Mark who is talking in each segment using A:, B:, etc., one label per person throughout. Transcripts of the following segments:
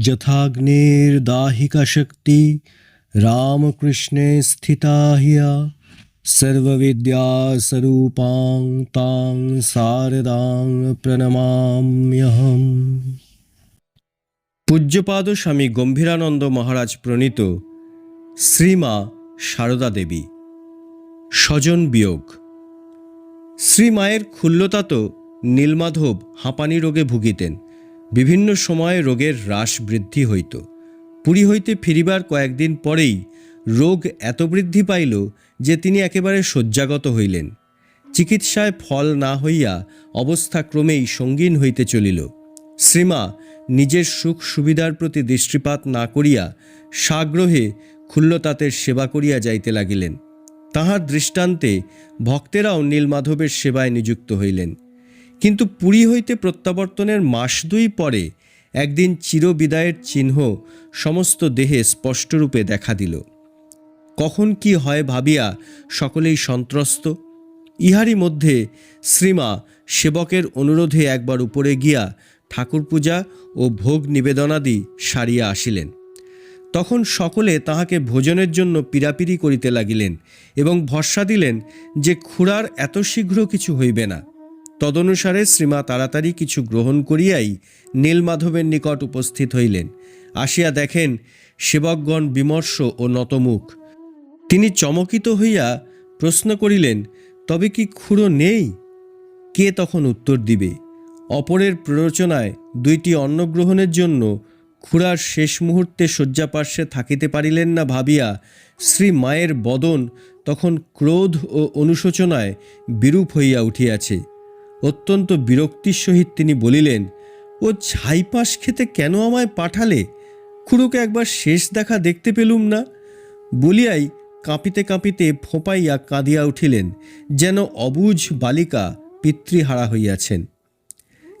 A: যথাগ্নির্দাহিকা শক্তি রামকৃষ্ণে স্থিতা হিয়া সর্ববিদ্যা সর্ববিদ্যাস্বরূপাং তাং শারদাং প্রণমাম্যহম পূজ্যপাদ স্বামী গম্ভীরানন্দ মহারাজ প্রণীত শ্রীমা সারদা দেবী স্বজন বিয়োগ শ্রীমায়ের ক্ষুল্লতাত নীলমাধব হাঁপানি রোগে ভুগিতেন। বিভিন্ন সময়ে রোগের হ্রাস বৃদ্ধি হইত। পুরী হইতে ফিরিবার কয়েকদিন পরেই রোগ এত বৃদ্ধি পাইল যে তিনি একেবারে শয্যাগত হইলেন। চিকিৎসায় ফল না হইয়া অবস্থা ক্রমেই সঙ্গীন হইতে চলিল। শ্রীমা নিজের সুখ সুবিধার প্রতি দৃষ্টিপাত না করিয়া সাগ্রহে খুল্লতাতের সেবা করিয়া যাইতে লাগিলেন। তাহার দৃষ্টান্তে ভক্তেরাও নীলমাধবের সেবায় নিযুক্ত হইলেন। কিন্তু পুরী হইতে প্রত্যাবর্তনের মাস দুই পরে একদিন চিরবিদায়ের চিহ্ন সমস্ত দেহে স্পষ্টরূপে দেখা দিল। কখন কি হয় ভাবিয়া সকলেই সন্ত্রস্ত। ইহারই মধ্যে শ্রীমা সেবকের অনুরোধে একবার উপরে গিয়া ঠাকুর পূজা ও ভোগ নিবেদনাদি সারিয়া আসিলেন। তখন সকলে তাহাকে ভোজনের জন্য পীড়াপিড়ি করিতে লাগিলেন এবং ভরসা দিলেন যে খুড়ার এত শীঘ্র কিছু হইবে না। তদনুসারে শ্রীমা তাড়াতাড়ি কিছু গ্রহণ করিয়াই নীলমাধবের নিকট উপস্থিত হইলেন। আসিয়া দেখেন সেবকগণ বিমর্ষ ও নতমুখ। তিনি চমকিত হইয়া প্রশ্ন করিলেন, তবে কি খুড়ো নেই? কে তখন উত্তর দিবে? অপরের প্ররোচনায় দুইটি অন্নগ্রহণের জন্য খুড়ার শেষ মুহূর্তে শয্যাপার্শ্বে থাকিতে পারিলেন না ভাবিয়া শ্রী মায়ের বদন তখন ক্রোধ ও অনুশোচনায় বিরূপ হইয়া উঠিয়াছে। অত্যন্ত বিরক্তির সহিত তিনি বলিলেন, ও ছাইপাশ খেতে কেন আমায় পাঠালে? খুড়োকে একবার শেষ দেখা দেখতে পেলুম না? বলিয়াই কাঁপিতে কাঁপিতে ফোঁপাইয়া কাঁদিয়া উঠিলেন, যেন অবুঝ বালিকা পিতৃহারা হইয়াছেন।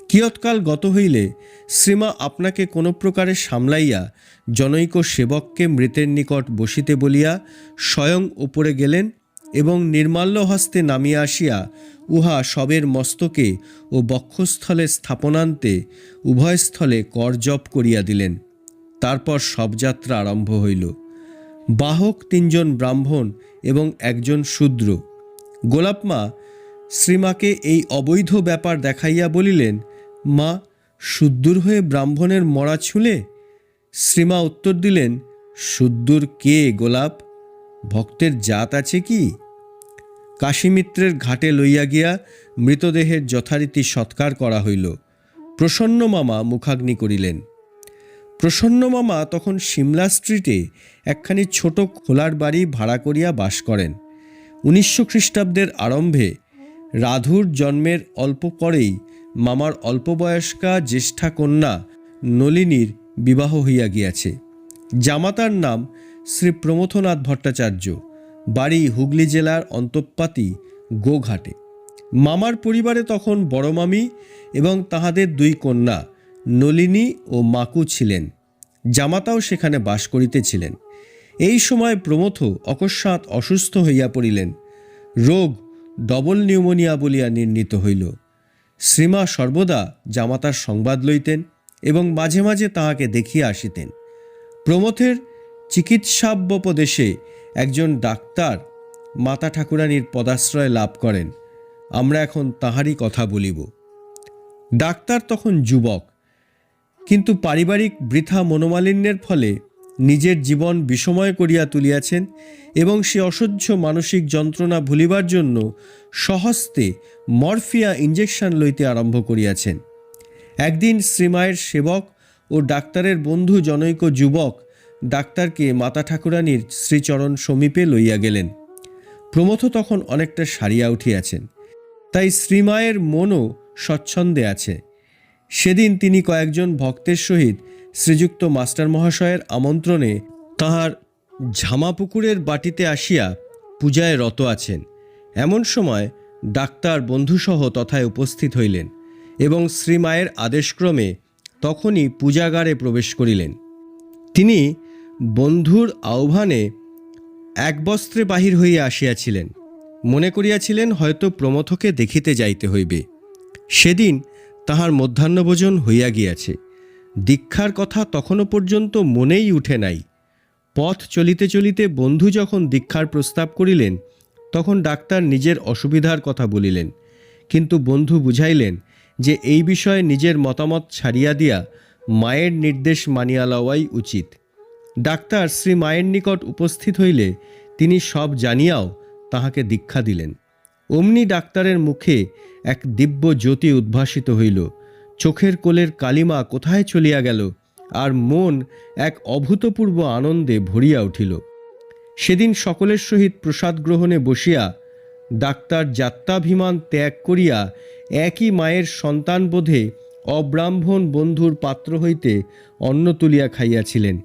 A: কিয়ৎকাল গত হইলে শ্রীমা আপনাকে কোনো প্রকারে সামলাইয়া জনৈক সেবককে মৃতের নিকট বসিতে বলিয়া স্বয়ং উপরে গেলেন এবং নির্মাল্য হস্তে নামিয়া আসিয়া উহা সবের মস্তকে ও বক্ষস্থলে স্থাপনান্তে উভয়স্থলে করজপ করিয়া দিলেন। তারপর শবযাত্রা আরম্ভ হইল। বাহক তিনজন ব্রাহ্মণ এবং একজন শূদ্র। গোলাপমা শ্রীমাকে এই অবৈধ ব্যাপার দেখাইয়া বলিলেন, মা সুদ্দূর হয়ে ব্রাহ্মণের মরা ছুঁলে? শ্রীমা উত্তর দিলেন সুদ্দূর কে গোলাপ? ভক্তের জাত আছে কি? কাশীমিত্রের ঘাটে লইয়া গিয়া মৃতদেহের যথারীতি সৎকার করা হইল। প্রসন্ন মামা মুখাগ্নি করিলেন। প্রসন্ন মামা তখন সিমলা স্ট্রিটে একখানি ছোট খোলার বাড়ি ভাড়া করিয়া বাস করেন। উনিশশো খ্রিস্টাব্দের আরম্ভে রাধুর জন্মের অল্প পরেই মামার অল্প বয়স্কা জ্যেষ্ঠা কন্যা নলিনীর বিবাহ হইয়া গিয়াছে। জামাতার নাম শ্রী প্রমথনাথ ভট্টাচার্য। বাড়ি হুগলি জেলার অন্তঃপাতি গোঘাটে। মামার পরিবারে তখন বড় মামি এবং তাহাদের দুই কন্যা নলিনী ও মাকু ছিলেন। জামাতাও সেখানে বাস করিতেছিলেন। এই সময় প্রমথ অকস্মাৎ অসুস্থ হইয়া পড়িলেন। রোগ, ডবল নিউমোনিয়া বলিয়া নির্ণীত হইল। শ্রীমা সর্বদা জামাতার সংবাদ লইতেন এবং মাঝে মাঝে তাহাকে দেখিয়া আসিতেন। প্রমথের চিকিৎসাব্যপদেশে একজন ডাক্তার মাতা ঠাকুরানীর পদাশ্রয় লাভ করেন। আমরা এখন তাহারই কথা বলিব। ডাক্তার তখন যুবক, কিন্তু পারিবারিক বৃথা মনোমালিন্যের ফলে নিজের জীবন বিষময় করিয়া তুলিয়াছেন এবং সে অসহ্য মানসিক যন্ত্রণা ভুলিবার জন্য সহস্তে মরফিয়া ইঞ্জেকশন লইতে আরম্ভ করিয়াছেন। একদিন শ্রীমায়ের সেবক ও ডাক্তারের বন্ধু জনৈক যুবক ডাক্তারকে মাতা ঠাকুরানীর শ্রীচরণ সমীপে লইয়া গেলেন। প্রমথ তখন অনেকটা সারিয়া উঠিয়াছেন। তাই শ্রীমায়ের মনও স্বচ্ছন্দে আছে। সেদিন তিনি কয়েকজন ভক্তের সহিত শ্রীযুক্ত মাস্টার মহাশয়ের আমন্ত্রণে তাহার ঝামাপুকুরের বাটিতে আসিয়া পূজায় রত আছেন। এমন সময় ডাক্তার বন্ধুসহ তথায় উপস্থিত হইলেন এবং শ্রীমায়ের আদেশক্রমে তখনই পূজাগারে প্রবেশ করিলেন। তিনি বন্ধুর আহ্বানে এক বস্ত্রে বাহির হইয়া আসিয়াছিলেন। মনে করিয়াছিলেন, হয়তো প্রমথকে দেখিতে যাইতে হইবে। সেদিন তাহার মধ্যাহ্নভোজন হইয়া গিয়াছে। দীক্ষার কথা তখনও পর্যন্ত মনেই উঠে নাই। পথ চলিতে চলিতে বন্ধু যখন দীক্ষার প্রস্তাব করিলেন, তখন ডাক্তার নিজের অসুবিধার কথা বলিলেন। কিন্তু বন্ধু বুঝাইলেন যে, এই বিষয়ে নিজের মতামত ছাড়িয়া দিয়া মায়ের নির্দেশ মানিয়া লওয়াই উচিত। ডাক্তার শ্রী মায়ের নিকট উপস্থিত হইলে তিনি সব জানিয়াও তাহাকে দীক্ষা দিলেন। অমনি ডাক্তারের মুখে এক দিব্য জ্যোতি উদ্ভাসিত হইল। চোখের কোলের কালিমা কোথায় চলিয়া গেল আর মন এক অভূতপূর্ব আনন্দে ভরিয়া উঠিল। সেদিন সকলের সহিত প্রসাদ গ্রহণে বসিয়া ডাক্তার যাত্রাভিমান ত্যাগ করিয়া একই মায়ের সন্তানবোধে অব্রাহ্মণ বন্ধুর পাত্র হইতে অন্ন তুলিয়া খাইয়াছিলেন।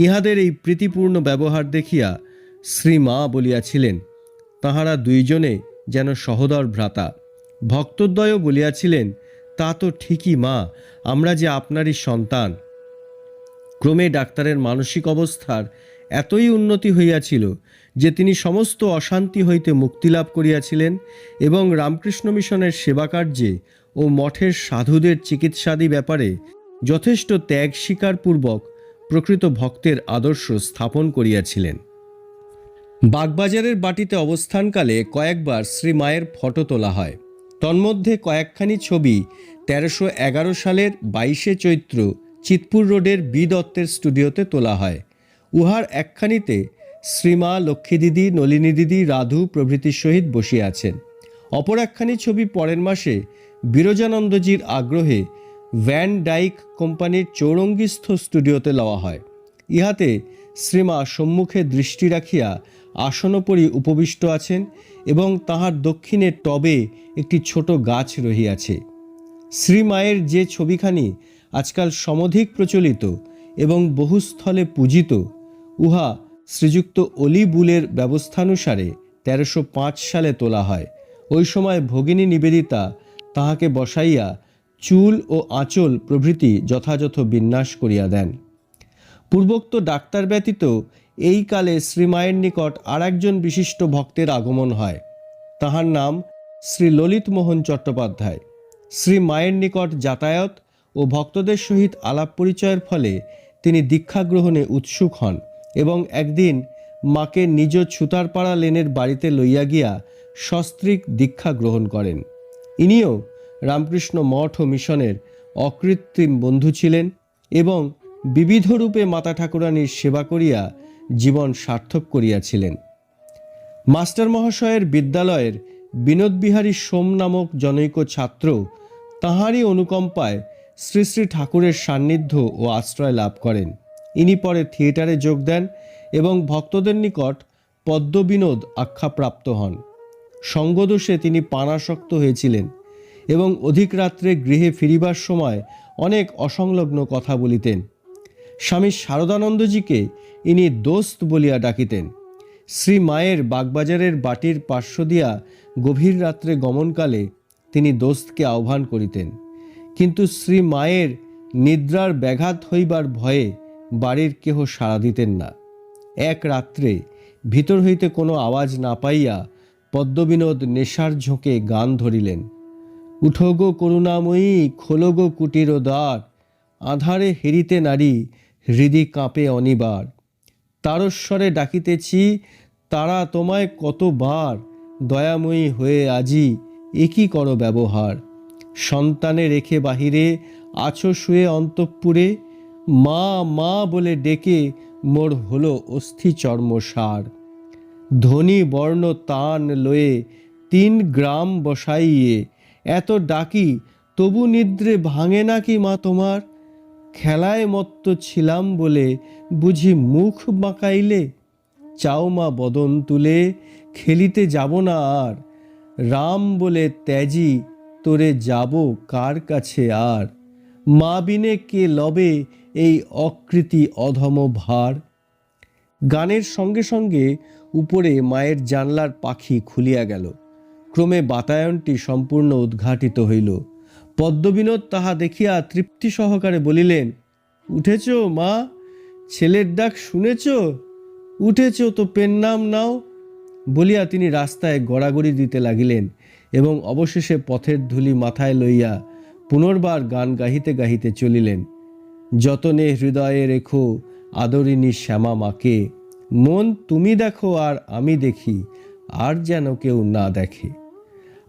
A: ইহাদের এই প্রীতিপূর্ণ ব্যবহার দেখিয়া শ্রী মা বলিয়াছিলেন, তাহারা দুইজনে যেন সহদর ভ্রাতা। ভক্তদ্বয়ও বলিয়াছিলেন, তা তো ঠিকই মা, আমরা যে আপনারই সন্তান। ক্রমে ডাক্তারের মানসিক অবস্থার এতই উন্নতি হইয়াছিল যে তিনি সমস্ত অশান্তি হইতে মুক্তিলাভ করিয়াছিলেন এবং রামকৃষ্ণ মিশনের সেবাকার্যে ও মঠের সাধুদের চিকিৎসাদি ব্যাপারে যথেষ্ট ত্যাগ স্বীকারপূর্বক প্রকৃত ভক্তের আদর্শ স্থাপন করিয়াছিলেন। বাগবাজারের বাটিতে অবস্থানকালে কয়েকবার শ্রী মায়ের ফটো তোলা হয়। তন্মধ্যে কয়েকখানি ছবি তেরোশো এগারো সালের বাইশে চৈত্র চিতপুর রোডের বি দত্তের স্টুডিওতে তোলা হয়। উহার একখানিতে শ্রীমা লক্ষ্মী দিদি, নলিনী দিদি, রাধু প্রভৃতির সহিত বসিয়া আছেন। অপর একখানি ছবি পরের মাসে বিরজানন্দজির আগ্রহে ভ্যান ডাইক কোম্পানির চৌরঙ্গিস্থ স্টুডিওতে লওয়া হয়। ইহাতে শ্রীমা সম্মুখে দৃষ্টি রাখিয়া আসনোপরি উপবিষ্ট আছেন এবং তাহার দক্ষিণে টবে একটি ছোট গাছ রহিয়াছে। শ্রীমায়ের যে ছবিখানি আজকাল সমধিক প্রচলিত এবং বহুস্থলে পূজিত, উহা শ্রীযুক্ত অলি বুলের ব্যবস্থানুসারে তেরোশো সালে তোলা হয়। ওই সময় ভগিনী নিবেদিতা তাহাকে বসাইয়া চুল ও আঁচল প্রভৃতি যথাযথ বিন্যাস করিয়া দেন। পূর্বোক্ত ডাক্তার ব্যতীত এই কালে শ্রীমায়ের নিকট আর একজন বিশিষ্ট ভক্তের আগমন হয়। তাহার নাম শ্রী ললিত মোহন চট্টোপাধ্যায়। শ্রী মায়ের নিকট যাতায়াত ও ভক্তদের সহিত আলাপ পরিচয়ের ফলে তিনি দীক্ষা গ্রহণে উৎসুক হন এবং একদিন মাকে নিজ ছুতারপাড়া লেনের বাড়িতে লইয়া গিয়া সস্ত্রীক দীক্ষা গ্রহণ করেন। ইনিও রামকৃষ্ণ মঠ ও মিশনের অকৃত্রিম বন্ধু ছিলেন এবং বিবিধ রূপে মাতা ঠাকুরানীর সেবা করিয়া জীবন সার্থক করিয়াছিলেন। মাস্টার মহাশয়ের বিদ্যালয়ের বিনোদবিহারী সোম নামক জনৈক ছাত্র তাহারই অনুকম্পায় শ্রী শ্রী ঠাকুরের সান্নিধ্য ও আশ্রয় লাভ করেন। ইনি পরে থিয়েটারে যোগ দেন এবং ভক্তদের নিকট পদ্মবিনোদ আখ্যাপ্রাপ্ত হন। সঙ্গদোষে তিনি পানাসক্ত হয়েছিলেন। এবং অধিক রাত্রে গৃহে ফিরিবার সময় অনেক অসংলগ্ন কথা বলিতেন। স্বামী শারদানন্দজিকে ইনি দোস্ত বলিয়া ডাকিতেন। শ্রী মায়ের বাগবাজারের বাটির পার্শ্ব দিয়া গভীর রাত্রে গমনকালে তিনি দোস্তকে আহ্বান করিতেন। কিন্তু শ্রী মায়ের নিদ্রার ব্যাঘাত হইবার ভয়ে বাড়ির কেহ সাড়া দিতেন না। এক রাত্রে ভিতর হইতে কোনো আওয়াজ না পাইয়া পদ্মবিনোদ নেশার ঝোঁকে গান ধরিলেন। উঠো গো করুণাময়ী খোলো গো কুটির দ্বার আধারে হেরিতে নারী, হৃদি কাঁপে অনিবার। তারস্বরে ডাকিতেছি, তারা তোমায় কতবার, দয়াময়ী হয়ে আজি একই করো ব্যবহার? সন্তানে রেখে বাহিরে, আছো শুয়ে অন্তঃপুরে, মা মা বলে ডেকে মোর হলো অস্থি চর্মসার। ধনী বর্ণ তান লয়ে তিন গ্রাম বসাইয়ে এত ডাকি, তবু নিদ্রে ভাঙে নাকি মা তোমার? খেলায় মত্ত ছিলাম বলে বুঝি মুখ বাঁকাইলে? চাও মা বদন তুলে, খেলিতে যাব না আর। রাম বলে, ত্যাজি, তোরে যাব কার কাছে আর? মা বিনে কে লবে এই অকৃতি অধম ভার? গানের সঙ্গে সঙ্গে উপরে মায়ের জানলার পাখি খুলিয়া গেল। ক্রমে বাতায়নটি সম্পূর্ণ উদ্ঘাটিত হইল। পদ্মবিনোদ তাহা দেখিয়া তৃপ্তি সহকারে বলিলেন, উঠেছ মা, ছেলের ডাক শুনেছ? উঠেছ তো পেন নাম নাও। বলিয়া তিনি রাস্তায় গড়াগড়ি দিতে লাগিলেন এবং অবশেষে পথের ধুলি মাথায় লইয়া পুনর্বার গান গাহিতে গাহিতে চলিলেন। যতনে হৃদয়ে রেখো আদরিনী শ্যামা মাকে, মন তুমি দেখো আর আমি দেখি, আর যেন কেউ না দেখে।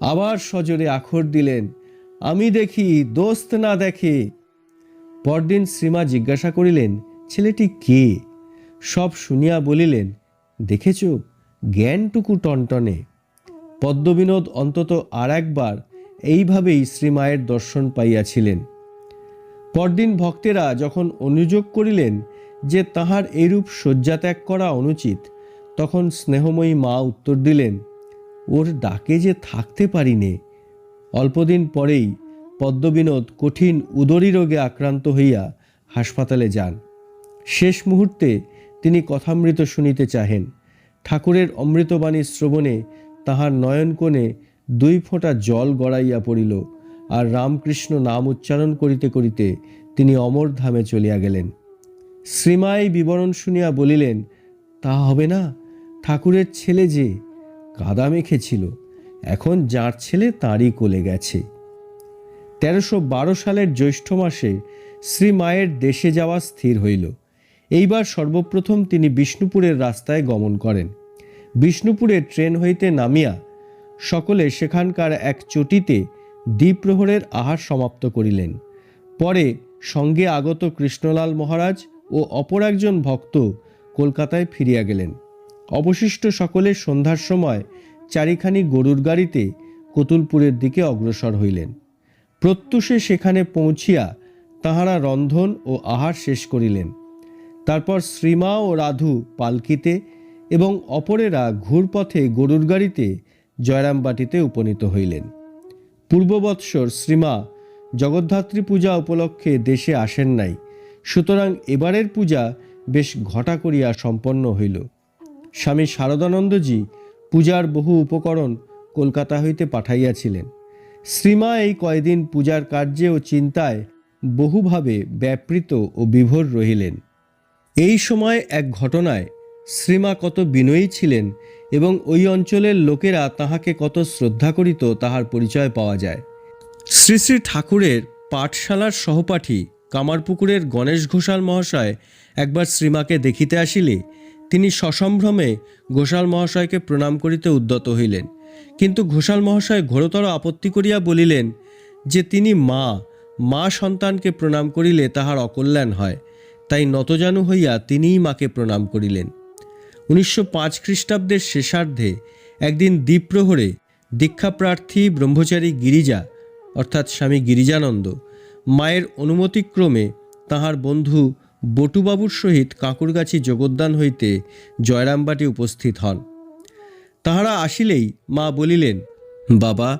A: আবার সজোরে আখর দিলেন, আমি দেখি দোস্ত না দেখে। পরদিন শ্রীমা জিজ্ঞাসা করিলেন, ছেলেটি কে? সব শুনিয়া বলিলেন, দেখেছ, জ্ঞানটুকু টনটনে। পদ্মবিনোদ অন্তত আর একবার এইভাবেই শ্রীমায়ের দর্শন পাইয়াছিলেন। পরদিন ভক্তেরা যখন অনুযোগ করিলেন যে তাহার এরূপ শয্যাত্যাগ করা অনুচিত, তখন স্নেহময়ী মা উত্তর দিলেন ওর ডাকে যে থাকতে পারিনে। অল্পদিন পরেই পদ্মবিনোদ কঠিন উদরী রোগে আক্রান্ত হইয়া হাসপাতালে যান। শেষ মুহূর্তে তিনি কথামৃত শুনিতে চাহেন। ঠাকুরের অমৃতবাণী শ্রবণে তাহার নয়নকোণে দুই ফোঁটা জল গড়াইয়া পড়িল আর রামকৃষ্ণ নাম উচ্চারণ করিতে করিতে তিনি অমর ধামে চলিয়া গেলেন। শ্রীমাই বিবরণ শুনিয়া বলিলেন, তা হবে না, ঠাকুরের ছেলে যে কাদা মেখেছিল। এখন যার ছেলে তাঁরই কোলে গেছে। তেরোশো বারো সালের জ্যৈষ্ঠ মাসে শ্রী মায়ের দেশে যাওয়া স্থির হইল। এইবার সর্বপ্রথম তিনি বিষ্ণুপুরের রাস্তায় গমন করেন। বিষ্ণুপুরে ট্রেন হইতে নামিয়া সকলে সেখানকার এক চটিতে দ্বীপ্রহরের আহার সমাপ্ত করিলেন। পরে সঙ্গে আগত কৃষ্ণলাল মহারাজ ও অপর একজন ভক্ত কলকাতায় ফিরিয়া গেলেন। অবশিষ্ট সকলে সন্ধ্যার সময় চারিখানি গরুর গাড়িতে কতুলপুরের দিকে অগ্রসর হইলেন। প্রত্যুষে সেখানে পৌঁছিয়া তাহারা রন্ধন ও আহার শেষ করিলেন। তারপর শ্রীমা ও রাধু পালকিতে এবং অপরেরা ঘুরপথে গরুর গাড়িতে জয়রামবাটিতে উপনীত হইলেন। পূর্ববৎসর শ্রীমা জগদ্ধাত্রী পূজা উপলক্ষে দেশে আসেন নাই, সুতরাং এবারের পূজা বেশ ঘটা করিয়া সম্পন্ন হইল। স্বামী শারদানন্দজি পূজার বহু উপকরণ কলকাতা হইতে পাঠাইয়াছিলেন। শ্রীমা এই কয়দিন পূজার কার্যে ও চিন্তায় বহুভাবে ব্যাপৃত ও বিভোর রহিলেন। এই সময় এক ঘটনায় শ্রীমা কত বিনয়ী ছিলেন এবং ওই অঞ্চলের লোকেরা তাহাকে কত শ্রদ্ধা করিত তাহার পরিচয় পাওয়া যায়। শ্রী শ্রী ঠাকুরের পাঠশালার সহপাঠী কামারপুকুরের গণেশ ঘোষাল মহাশয় একবার শ্রীমাকে দেখিতে আসিলে তিনি সসম্ভ্রমে ঘোষাল মহাশয়কে প্রণাম করিতে উদ্যত হইলেন। কিন্তু ঘোষাল মহাশয় ঘোরতর আপত্তি করিয়া বলিলেন যে তিনি মা মা সন্তানকে প্রণাম করিলে তাহার অকল্যাণ হয়। তাই নতজানু হইয়া তিনিই মাকে প্রণাম করিলেন। উনিশশো পাঁচ খ্রিস্টাব্দের শেষার্ধে একদিন দ্বীপ্রহরে দীক্ষাপ্রার্থী ব্রহ্মচারী গিরিজা, অর্থাৎ স্বামী গিরিজানন্দ, মায়ের অনুমতিক্রমে তাহার বন্ধু বটুবাবুর সহিত কাকুরগাছি যোগোদ্যান হইতে জয়রামবাটি উপস্থিত হন। তাহারা আসিলেই মা বলিলেন, বাবা,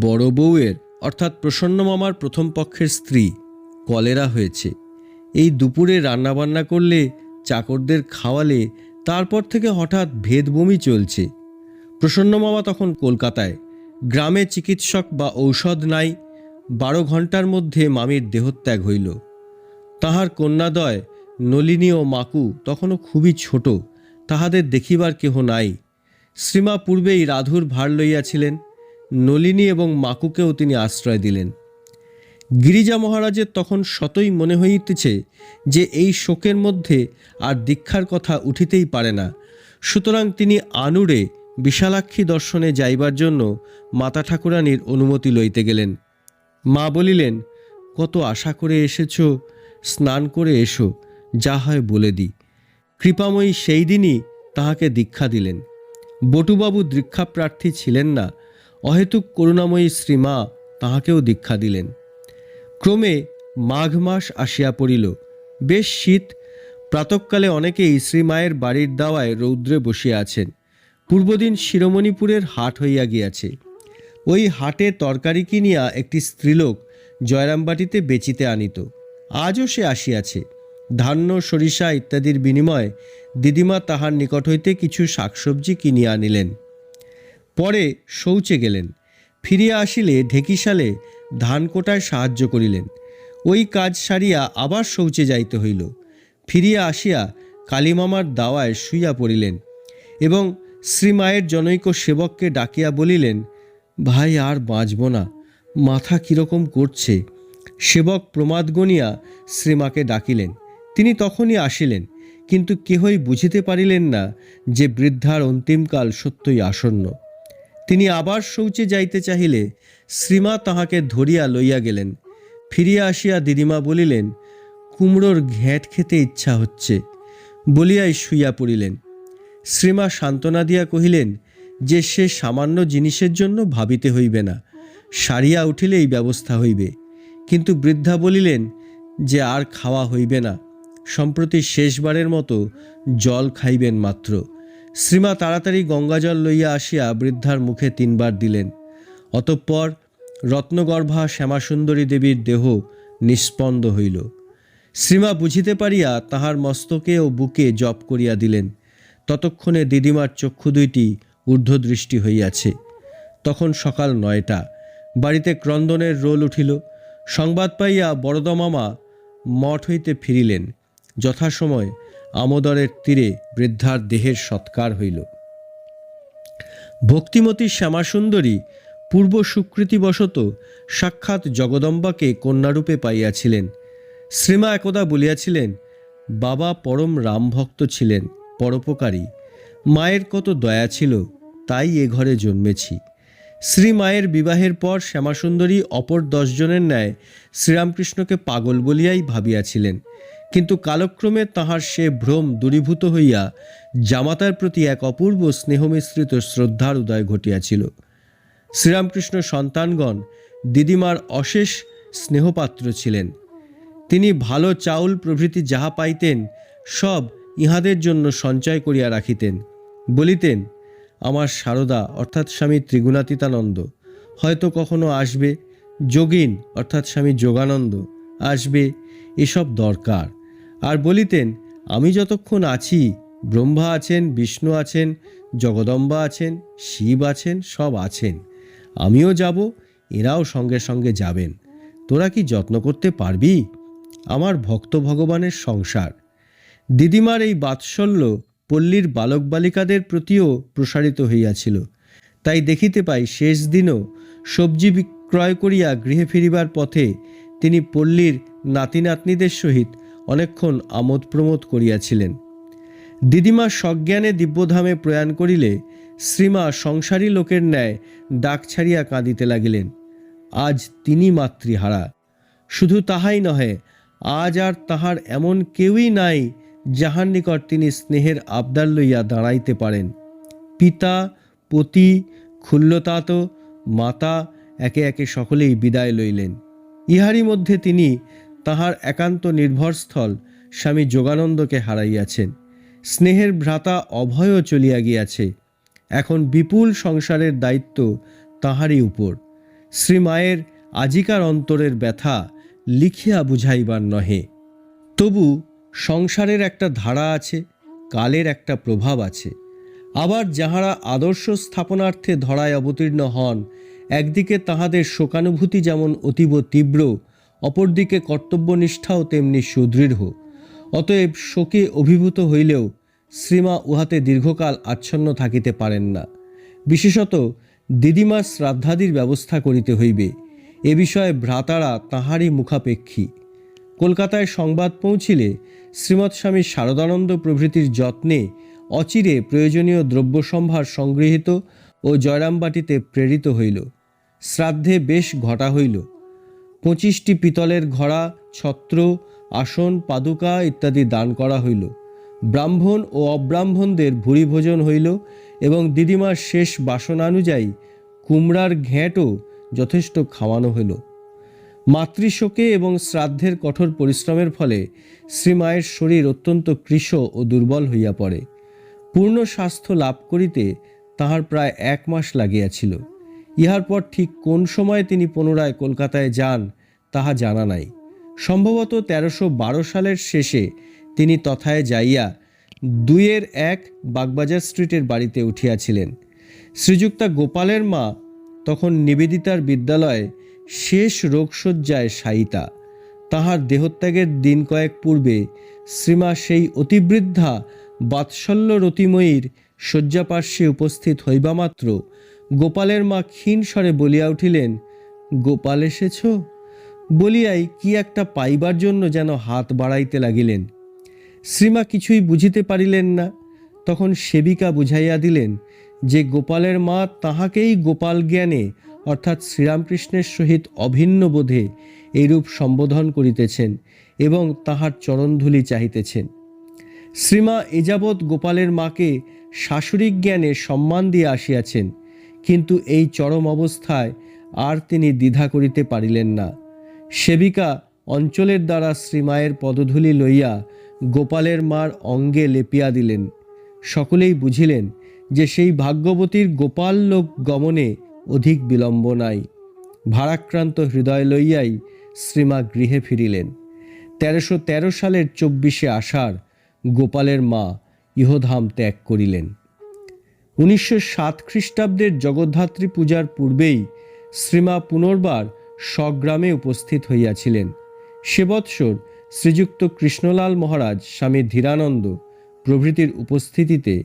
A: বড় বউয়ের, অর্থাৎ প্রসন্ন মামার প্রথম পক্ষের স্ত্রী, কলেরা হয়েছে। এই দুপুরে রান্নাবান্না করলে, চাকরদের খাওয়ালে, তারপর থেকে হঠাৎ ভেদ বমি চলছে। প্রসন্ন মামা তখন কলকাতায়। গ্রামে চিকিৎসক বা ঔষধ নাই, বারো ঘণ্টার মধ্যে মামির দেহত্যাগ হইল। তাহার কন্যাদয় নলিনী ও মাকু তখনও খুবই ছোট, তাহাদের দেখিবার কেহ নাই। শ্রীমা পূর্বেই রাধুর ভার লইয়াছিলেন, নলিনী এবং মাকুকেও তিনি আশ্রয় দিলেন। গিরিজা মহারাজের তখন শতই মনে হইতেছে যে এই শোকের মধ্যে আর দীক্ষার কথা উঠিতেই পারে না। সুতরাং তিনি আনুরে বিশালাক্ষী দর্শনে যাইবার জন্য মাতা ঠাকুরানীর অনুমতি লইতে গেলেন। মা বলিলেন, কত আশা করে এসেছ স্নান করে এসো, যা হয় বলে দিই। কৃপাময়ী সেই দিনই তাহাকে দীক্ষা দিলেন। বটুবাবু দীক্ষাপ্রার্থী ছিলেন না, অহেতুক করুণাময়ী শ্রীমা তাহাকেও দীক্ষা দিলেন। ক্রমে মাঘ মাস আসিয়া পড়িল। বেশ শীত, প্রাতকালে অনেকেই শ্রীমায়ের বাড়ির দাওয়ায় রৌদ্রে বসিয়া আছেন। পূর্বদিন শিরোমণিপুরের হাট হইয়া গিয়াছে। ওই হাটে তরকারি কিনিয়া একটি স্ত্রীলোক জয়রামবাটিতে বেচিতে আনিত। আজও সে আসিয়াছে। ধান্য, সরিষা ইত্যাদির বিনিময়ে দিদিমা তাহার নিকট হইতে কিছু শাকসবজি কিনিয়া আনিলেন। পরে শৌচে গেলেন। ফিরিয়া আসিলে ঢেকিসালে ধান কোটায় সাহায্য করিলেন। ওই কাজ সারিয়া আবার শৌচে যাইতে হইল। ফিরিয়া আসিয়া কালীমামার দাওয়ায় শুইয়া পড়িলেন এবং শ্রীমায়ের জনৈক সেবককে ডাকিয়া বলিলেন, ভাই, আর বাঁচব না। মাথা কীরকম করছে? সেবক প্রমাদ গনিয়া শ্রীমাকে ডাকিলেন। তিনি তখনই আসিলেন, কিন্তু কেহই বুঝিতে পারিলেন না যে বৃদ্ধার অন্তিমকাল সত্যই আসন্ন। তিনি আবার শৌচে যাইতে চাহিলে শ্রীমা তাহাকে ধরিয়া লইয়া গেলেন। ফিরিয়া আসিয়া দিদিমা বলিলেন, কুমড়োর ঘ্যাঁট খেতে ইচ্ছা হচ্ছে। বলিয়াই শুইয়া পড়িলেন। শ্রীমা সান্ত্বনা দিয়া কহিলেন, যে সে সামান্য জিনিসের জন্য ভাবিতে হইবে না, সারিয়া উঠিলেই ব্যবস্থা হইবে। কিন্তু বৃদ্ধা বলিলেন যে আর খাওয়া হইবে না। সম্প্রতি শেষবারের মতো জল খাইবেন মাত্র। শ্রীমা তাড়াতাড়ি গঙ্গাজল লইয়া আসিয়া বৃদ্ধার মুখে তিনবার দিলেন। অতঃপর রত্নগর্ভা শ্যামাসুন্দরী দেবীর দেহ নিস্পন্দ হইল। শ্রীমা বুঝিতে পারিয়া তাহার মস্তকে ও বুকে জপ করিয়া দিলেন। ততক্ষণে দিদিমার চক্ষু দুইটি ঊর্ধ্বদৃষ্টি হইয়াছে। তখন সকাল নয়টা। বাড়িতে ক্রন্দনের রোল উঠিল। সংবাদ পাইয়া বরদা মামা মঠ হইতে ফিরিলেন। যথাসময় আমোদরের তীরে বৃদ্ধার দেহের সৎকার হইল। ভক্তিমতী শ্যামাসুন্দরী পূর্ব স্বীকৃতিবশত সাক্ষাৎ জগদম্বাকে কন্যারূপে পাইয়াছিলেন। শ্রীমা একদা বলিয়াছিলেন, বাবা পরম রামভক্ত ছিলেন, পরোপকারী। মায়ের কত দয়া ছিল, তাই এ ঘরে জন্মেছি। শ্রী মায়ের বিবাহের পর শ্যামাসুন্দরী অপর দশজনের ন্যায় শ্রীরামকৃষ্ণকে পাগল বলিয়াই ভাবিয়াছিলেন। কিন্তু কালক্রমে তাহার সে ভ্রম দূরীভূত হইয়া জামাতার প্রতি এক অপূর্ব স্নেহমিশ্রিত শ্রদ্ধার উদয় ঘটিয়াছিল। শ্রীরামকৃষ্ণ সন্তানগণ দিদিমার অশেষ স্নেহপাত্র ছিলেন। তিনি ভালো চাউল প্রভৃতি যাহা পাইতেন সব ইহাদের জন্য সঞ্চয় করিয়া রাখিতেন। বলিতেন আমার সারদা, অর্থাৎ স্বামী ত্রিগুণাতীতানন্দ। হয়তো কখনো আসবে যোগিন, অর্থাৎ স্বামী যোগানন্দ। আসবে, এসব দরকার। আর বলিতেন, আমি যতক্ষণ আছি, ব্রহ্মা আছেন, বিষ্ণু আছেন, জগদম্বা আছেন, শিব আছেন, সব আছেন। আমিও যাব, এরাও সঙ্গে সঙ্গে যাবেন। তোরা কি যত্ন করতে পারবি? আমার ভক্ত ভগবানের সংসার। দিদিমার এই বাৎসল্য পল্লীর বালক বালিকাদের প্রতিও প্রসারিত হইয়াছিল। তাই দেখিতে পাই শেষ দিনও সবজি বিক্রয় করিয়া গৃহে ফিরিবার পথে তিনি পল্লীর নাতি নাতনিদের সহিত অনেকক্ষণ আমোদ প্রমোদ করিয়াছিলেন। দিদিমা সজ্ঞানে দিব্যধামে প্রয়াণ করিলে শ্রীমা সংসারী লোকের ন্যায় ডাক ছাড়িয়া কাঁদিতে লাগিলেন। আজ তিনি মাতৃহারা। শুধু তাহাই নহে, আজ আর তাহার এমন কেউই নাই যাহার নিকট তিনি স্নেহের আবদার লইয়া দাঁড়াইতে পারেন। পিতা, পতি ক্ষুল্লতাত মাতা একে একে সকলেই বিদায় লইলেন। ইহারই মধ্যে তিনি তাহার একান্ত নির্ভরস্থল স্বামী যোগানন্দকে হারাইয়াছেন। স্নেহের ভ্রাতা অভয়ও চলিয়া গিয়াছে। এখন বিপুল সংসারের দায়িত্ব তাহারই উপর। শ্রীমায়ের আজিকার অন্তরের ব্যথা লিখিয়া বুঝাইবার নহে। তবু সংসারের একটা ধারা আছে, কালের একটা প্রভাব আছে। আবার যাহারা আদর্শ স্থাপনার্থে ধরায় অবতীর্ণ হন, একদিকে তাহাদের শোকানুভূতি যেমন অতীব তীব্র, অপরদিকে কর্তব্যনিষ্ঠাও তেমনি সুদৃঢ়। অতএব শোকে অভিভূত হইলেও শ্রীমা উহাতে দীর্ঘকাল আচ্ছন্ন থাকিতে পারেন না। বিশেষত দিদিমার শ্রাদ্ধাদির ব্যবস্থা করিতে হইবে। এ বিষয়ে ভ্রাতারা তাহারই মুখাপেক্ষী। কলকাতায় সংবাদ পৌঁছিলে শ্রীমৎ স্বামী শারদানন্দ প্রভৃতির যত্নে অচিরে প্রয়োজনীয় দ্রব্যসম্ভার সংগৃহীত ও জয়রামবাটিতে প্রেরিত হইল। শ্রাদ্ধে বেশ ঘটা হইল। পঁচিশটি পিতলের ঘড়া, ছত্র, আসন, পাদুকা ইত্যাদি দান করা হইল। ব্রাহ্মণ ও অব্রাহ্মণদের ভুরি ভোজন হইল এবং দিদিমার শেষ বাসনানুযায়ী কুমড়ার ঘ্যাঁটও যথেষ্ট খাওয়ানো হইল। মাতৃশোকে এবং শ্রাদ্ধের কঠোর পরিশ্রমের ফলে শ্রীমায়ের শরীর অত্যন্ত কৃশ ও দুর্বল হইয়া পড়ে। পূর্ণ স্বাস্থ্য লাভ করিতে তাহার প্রায় এক মাস লাগিয়াছিল। ইহার পর ঠিক কোন সময়ে তিনি পুনরায় কলকাতায় যান, তাহা জানা নাই। সম্ভবত তেরোশো বারো সালের শেষে তিনি তথায় যাইয়া দুইয়ের এক বাগবাজার স্ট্রিটের বাড়িতে উঠিয়াছিলেন। শ্রীযুক্তা গোপালের মা তখন নিবেদিতার বিদ্যালয়ে শেষ রোগশয্যায় শায়িতা। তাহার দেহত্যাগের দিন কয়েক পূর্বে শ্রীমা সেই অতিবৃদ্ধা বাৎসল্য রতিময়ীর শয্যাপার্শ্বে উপস্থিত হইবামাত্র গোপালের মা ক্ষীণ স্বরে বলিয়া উঠিলেন, গোপাল এসেছ? বলিয়াই কি একটা পাইবার জন্য যেন হাত বাড়াইতে লাগিলেন। শ্রীমা কিছুই বুঝিতে পারিলেন না। তখন সেবিকা বুঝাইয়া দিলেন যে গোপালের মা তাহাকেই গোপাল জ্ঞানে অর্থাৎ শ্রীরামকৃষ্ণের সহিত অভিন্ন বোধে এইরূপ সম্বোধন করিতেছেন এবং তাহার চরণধুলি চাহিতেছেন। শ্রীমা এযাবৎ গোপালের মাকে শাশুড়ি জ্ঞানে সম্মান দিয়ে আসিয়াছেন, কিন্তু এই চরম অবস্থায় আর তিনি দ্বিধা করিতে পারিলেন না। সেবিকা অঞ্চলের দ্বারা শ্রীমায়ের পদধূলি লইয়া গোপালের মার অঙ্গে লেপিয়া দিলেন। সকলেই বুঝিলেন যে সেই ভাগ্যবতীর গোপাল লোক গমনে অধিক বিলম্ব নাই। ভারাক্রান্ত হৃদয় লইয়াই শ্রীমা গৃহে ফিরিলেন। তেরোশো তেরো সালের চব্বিশে আষাঢ় গোপালের মা ইহধাম ত্যাগ করিলেন। উনিশশো সাত খ্রিস্টাব্দের জগদ্ধাত্রী পূজার পূর্বেই শ্রীমা পুনর্বার স্বগ্রামে উপস্থিত হইয়াছিলেন। সে বৎসর শ্রীযুক্ত কৃষ্ণলাল মহারাজ স্বামী ধীরানন্দ প্রভৃতির উপস্থিতিতে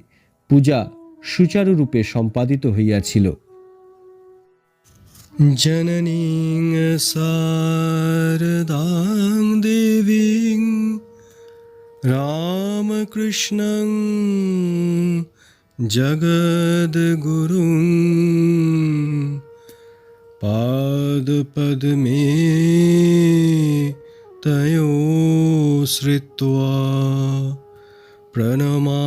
A: পূজা সুচারুরূপে সম্পাদিত হইয়াছিল। जननीं सारदां देवीं रामकृष्णं जगद्गुरुं पादपद्मे तयो श्रित्वा प्रणमा